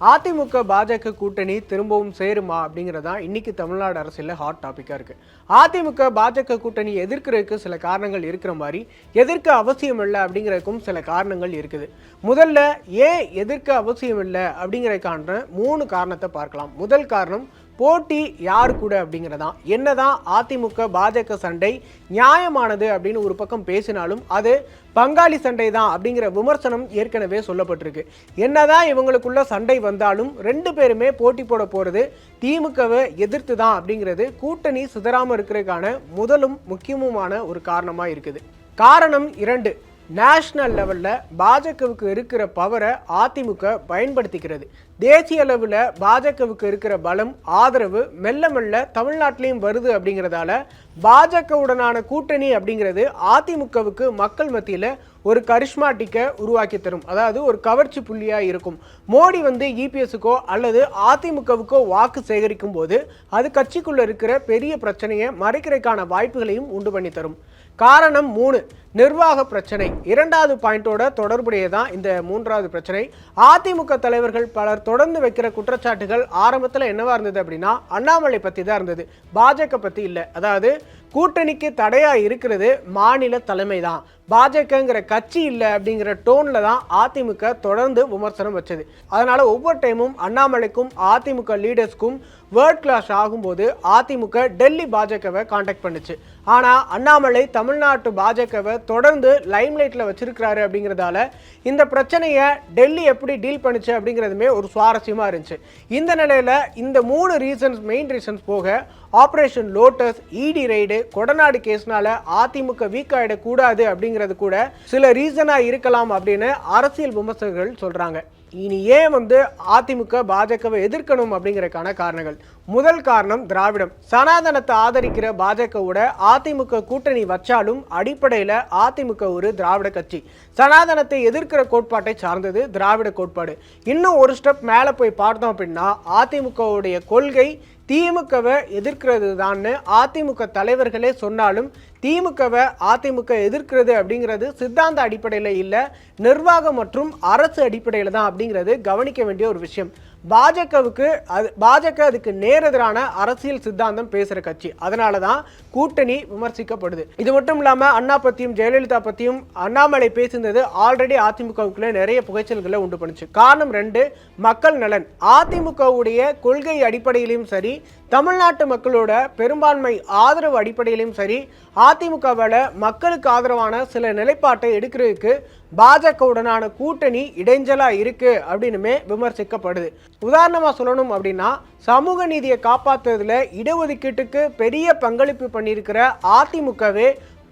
அதிமுக பாஜக கூட்டணி திரும்பவும் சேருமா அப்படிங்கிறதா இன்னைக்கு தமிழ்நாடு அரசியலில் ஹாட் டாப்பிக்காக இருக்குது அதிமுக பாஜக கூட்டணி எதிர்க்கிறதுக்கு சில காரணங்கள் இருக்கிற மாதிரி எதிர்க்க அவசியம் இல்லை அப்படிங்கிறதுக்கும் சில காரணங்கள் இருக்குது. முதல்ல ஏன் எதிர்க்க அவசியம் இல்லை அப்படிங்கிறதுக்கான மூணு காரணத்தை பார்க்கலாம். முதல் காரணம் போட்டி யார் கூட அப்படிங்கிறதான். என்னதான் அதிமுக பாஜக சண்டை நியாயமானது அப்படின்னு ஒரு பக்கம் பேசினாலும் அது பங்காளி சண்டை தான் அப்படிங்கிற விமர்சனம் ஏற்கனவே சொல்லப்பட்டிருக்கு. என்னதான் இவங்களுக்குள்ள சண்டை வந்தாலும் ரெண்டு பேருமே போட்டி போட போகிறது திமுகவை எதிர்த்து தான் அப்படிங்கிறது கூட்டணி சிதறாமல் இருக்கிறதுக்கான முதலும் முக்கியமுமான ஒரு காரணமாக இருக்குது. காரணம் இரண்டு. நேஷ்னல் லெவலில் பாஜகவுக்கு இருக்கிற பவரை அதிமுக பயன்படுத்திக்கிறது. தேசிய அளவில் பாஜகவுக்கு இருக்கிற பலம் ஆதரவு மெல்ல மெல்ல தமிழ்நாட்டிலையும் வருது அப்படிங்கிறதால பாஜகவுடனான கூட்டணி அப்படிங்கிறது அதிமுகவுக்கு மக்கள் மத்தியில் ஒரு கரிஷ்மாட்டிக்கை உருவாக்கி தரும். அதாவது ஒரு கவர்ச்சி புள்ளியாக இருக்கும். மோடி வந்து இபிஎஸ்க்கோ அல்லது அதிமுகவுக்கோ வாக்கு சேகரிக்கும் போது அது கட்சிக்குள்ளே இருக்கிற பெரிய பிரச்சனையை மறைக்கிறதுக்கான வாய்ப்புகளையும் உண்டு பண்ணி தரும். காரணம் மூணு நிர்வாக பிரச்சனை. இரண்டாவது பாயிண்டோட தொடர்புடையதான் இந்த மூன்றாவது பிரச்சனை. அதிமுக தலைவர்கள் பலர் தொடர்ந்து வைக்கிற குற்றச்சாட்டுகள் ஆரம்பத்தில் என்னவா இருந்தது அப்படின்னா அண்ணாமலை பற்றி தான் இருந்தது. பாஜக பற்றி இல்லை. அதாவது கூட்டணிக்கு தடையாக இருக்கிறது மாநில தலைமை தான் பாஜகங்கிற கட்சி இல்லை அப்படிங்கிற டோனில் தான் அதிமுக தொடர்ந்து விமர்சனம் வச்சது. அதனால் ஒவ்வொரு டைமும் அண்ணாமலைக்கும் அதிமுக லீடர்ஸ்க்கும் வேர்ட் கிளாஸ் ஆகும்போது அதிமுக டெல்லி பாஜகவை காண்டாக்ட் பண்ணுச்சு. ஆனால் அண்ணாமலை தமிழ்நாட்டு பாஜகவை தொடர்ந்து லைம்லைட்டில் வச்சிருக்கிறாரு அப்படிங்கிறதால இந்த பிரச்சனையை டெல்லி எப்படி டீல் பண்ணுச்சு அப்படிங்கிறதுமே ஒரு சுவாரஸ்யமாக இருந்துச்சு. இந்த நிலையில் இந்த மூணு ரீசன்ஸ் மெயின் ரீசன்ஸ் போக operation lotus ED raid Kodanad கேஸ்னால AIADMK weak ஆயிடக்கூடாது அப்படிங்கிறது கூட சில ரீசனாக இருக்கலாம் அப்படின்னு அரசியல் விமர்சகர்கள் சொல்றாங்க. இனி ஏன் வந்து அதிமுக பாஜகவை எதிர்க்கணும் அப்படிங்கறதுக்கான காரணங்கள்? முதல் காரணம் திராவிடம். சனாதனத்தை ஆதரிக்கிற பாஜகவோட அதிமுக கூட்டணி வச்சாலும் அடிப்படையில் அதிமுக ஒரு திராவிட கட்சி. சனாதனத்தை எதிர்க்கிற கோட்பாட்டை சார்ந்தது திராவிட கோட்பாடு. இன்னும் ஒரு ஸ்டெப் மேலே போய் பார்த்தோம் அப்படின்னா அதிமுகவுடைய கொள்கை திமுகவை எதிர்க்கிறது தான்னு அதிமுக தலைவர்களே சொன்னாலும் திமுகவை அதிமுக எதிர்க்கிறது அப்படிங்கிறது சித்தாந்த அடிப்படையில் இல்லை நிர்வாகம் மற்றும் அரசு அடிப்படையில் தான் அப்படிங்கிறது கவனிக்க வேண்டிய ஒரு விஷயம். பாஜகவுக்கு அது பாஜக அதுக்கு நேரெதிரான அரசியல் சித்தாந்தம் பேசுகிற கட்சி. அதனால தான் கூட்டணி விமர்சிக்கப்படுது. இது மட்டும் இல்லாமல் அண்ணா பற்றியும் ஜெயலலிதா பற்றியும் அண்ணாமலை பேசுனது ஆல்ரெடி அதிமுகவுக்குள்ளே நிறைய புகைச்சல்களை உண்டு பண்ணுச்சு. காரணம் ரெண்டு மக்கள் நலன். அதிமுகவுடைய கொள்கை அடிப்படையிலும் சரி தமிழ்நாட்டு மக்களோட பெரும்பான்மை ஆதரவு அடிப்படையிலும் சரி அதிமுகவில் மக்களுக்கு ஆதரவான சில நிலைப்பாட்டை எடுக்கிறதுக்கு பாஜகவுடனான கூட்டணி இடைஞ்சலாக இருக்கு அப்படின்னுமே விமர்சிக்கப்படுது. உதாரணமாக சொல்லணும் அப்படின்னா சமூக நீதியை காப்பாற்றுறதுல இடஒதுக்கீட்டுக்கு பெரிய பங்களிப்பு பண்ணியிருக்கிற அதிமுகவே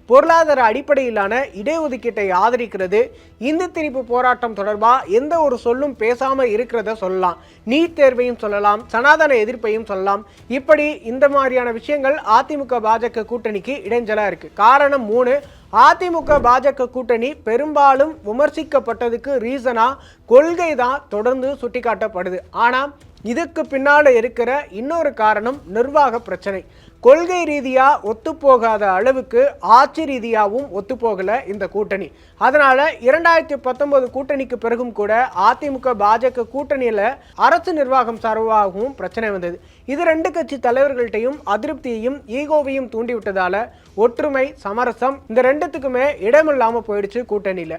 பொருளாதார அடிப்படையிலான இடஒதுக்கீட்டை ஆதரிக்கிறது. இந்து திணிப்பு போராட்டம் தொடர்பாக எந்த ஒரு சொல்லும் பேசாமல் இருக்கிறத சொல்லலாம். நீட் தேர்வையும் சொல்லலாம் சனாதன எதிர்ப்பையும் சொல்லலாம். இப்படி இந்த மாதிரியான விஷயங்கள் அதிமுக பாஜக கூட்டணிக்கு இடைஞ்சலாக இருக்குது காரணம் மூணு அதிமுக பாஜக கூட்டணி பெரும்பாலும் விமர்சிக்கப்பட்டதுக்கு ரீசனா கொள்கை தான் தொடர்ந்து சுட்டிக்காட்டப்படுது. ஆனால் இதுக்கு பின்னால இருக்கிற இன்னொரு காரணம் நிர்வாக பிரச்சனை. கொள்கை ரீதியா ஒத்துப்போகாத அளவுக்கு ஆட்சி ரீதியாகவும் ஒத்துப்போகலை இந்த கூட்டணி. அதனால இரண்டாயிரத்தி பத்தொன்பது கூட்டணிக்கு பிறகும் கூட அதிமுக பாஜக கூட்டணியில அரசு நிர்வாகம் சார்பாகவும் பிரச்சனை வந்தது. இது ரெண்டு கட்சி தலைவர்கள்ட்டையும் அதிருப்தியையும் ஈகோவையும் தூண்டிவிட்டதால ஒற்றுமை சமரசம் இந்த ரெண்டுத்துக்குமே இடமில்லாமல் போயிடுச்சு கூட்டணியில்.